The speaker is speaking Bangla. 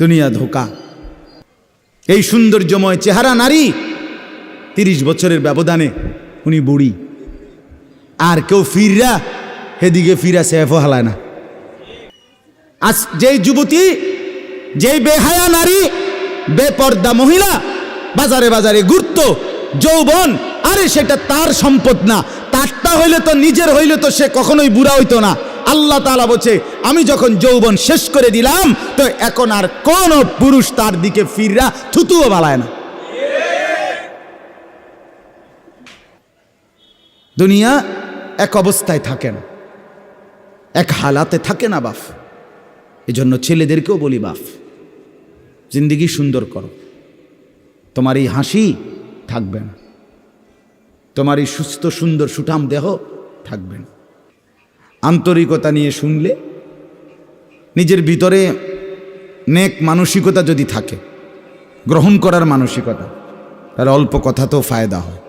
দুনিয়া ধোকা। এই সৌন্দর্যময় চেহারা নারী তিরিশ বছরের ব্যবধানে উনি বুড়ি। আর কেউ ফিররা হেদিকে ফিরা সেফও হালায় না। আজ যেই যুবতী, যেই বেহায়া নারী, বেপর্দা মহিলা, বাজারে বাজারে ঘুরত, যৌবন, আরে সেটা তার সম্পদ না। তারটা হইলে তো নিজের হইলে তো সে কখনোই বুড়া হইতো না। আল্লাহ তাআলা বলছে, আমি যখন যৌবন শেষ করে দিলাম, তো এখন আর কোন পুরুষ তার দিকে ফিররা থুতুও বালায় না। দুনিয়া এক অবস্থায় থাকে না। এক হালাতে থাকে না বাফ। এজন্য ছেলেদেরকেও বলি বাফ, জিন্দিগি সুন্দর করো। তোমার এই হাসি থাকবে না। তোমার এই সুস্থ সুন্দর সুঠাম দেহ থাকবে না। আন্তরিকতা নিয়ে শুনলে নিজের ভিতরে নেক মানসিকতা যদি থাকে, গ্রহণ করার মানসিকতা, তাহলে অল্প কথাতেও ফায়দা হয়।